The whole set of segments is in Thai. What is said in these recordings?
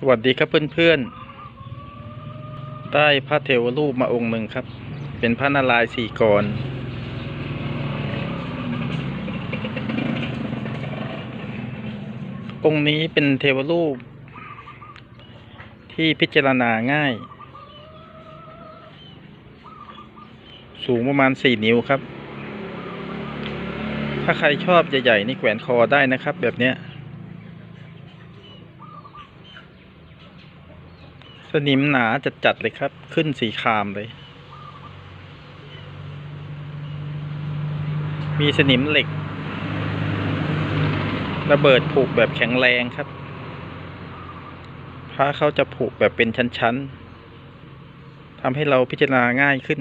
สวัสดีครับเพื่อนๆ ได้พระเทวรูปมาองค์หนึ่งครับ เป็นพระนารายณ์สี่กร องค์นี้เป็นเทวรูป ที่พิจารณาง่าย สูงประมาณสี่นิ้วครับ ถ้าใครชอบใหญ่ๆ นี่แขวนคอได้นะครับแบบเนี้ย สนิมหนาจัดๆเลยครับ ขึ้นสีครามเลย มีสนิมเหล็ก ระเบิดผูกแบบแข็งแรงครับพระเขาจะผูกแบบเป็นชั้นๆทำให้เราพิจารณาง่ายขึ้น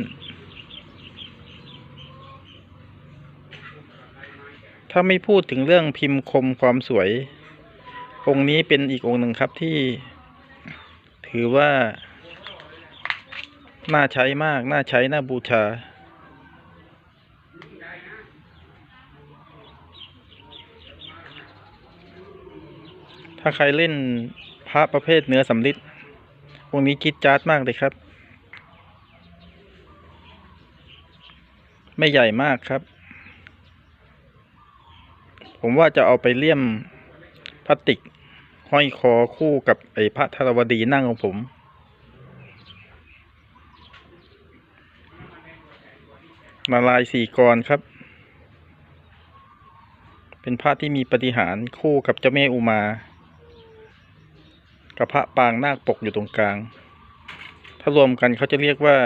ถ้าไม่พูดถึงเรื่องพิมพ์คมความสวย องค์นี้เป็นอีกองค์หนึ่งครับที่ ถือว่า น่าใช้มาก น่าใช้ น่าบูชา ถ้าใครเล่นพระประเภทเนื้อสำลิดองนี้จิดจาร์ดมากเลยครับ ไม่ใหญ่มากครับ ผมว่าจะเอาไปเลี่ยมพลาสติก ห้อยคอคู่กับไอ้พระธรวดีนั่งของผมนาลายสี่กรครับ เป็นพระที่มีปฏิหารคู่กับเจ้าแม่อุมา กับพระปางนาคปกอยู่ตรงกลาง ถ้ารวมกันเขาจะเรียกว่า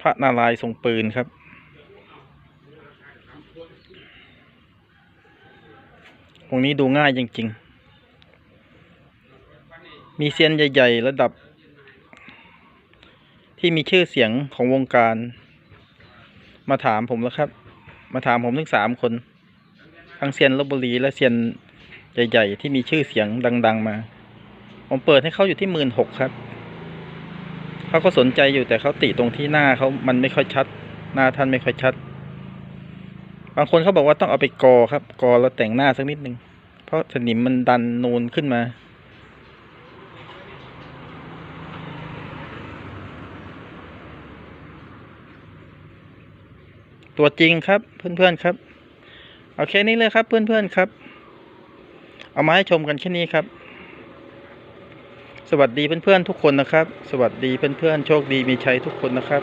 พระนารายทรงปืนครับองนี้ดูง่ายจริง ๆ มีเซียนใหญ่ ๆ ระดับ ที่มีชื่อเสียงของวงการ มาถามผมแล้วครับ มาถามผมถึงสามคน ทั้งเซียนลบบุรีและเซียนใหญ่ ๆ ที่มีชื่อเสียงดัง ๆ มา ผมเปิดให้เขาอยู่ที่หมื่นหกครับเขาก็สนใจอยู่แต่เขาติตรงที่หน้าเขามันไม่ค่อยชัด หน้าท่านไม่ค่อยชัด บางคนเขาบอกว่าต้องเอาไปกอครับ กอแล้วแต่งหน้าสักนิดนึงเพราะสนิมมันดันนูนขึ้นมา ตัวจริงครับเพื่อนๆครับเอาแค่นี้เลยครับเพื่อนๆครับ เอามาให้ชมกันแค่นี้ครับ สวัสดีเพื่อนๆทุกคนนะครับ สวัสดีเพื่อนๆโชคดีมีชัยทุกคนนะครับ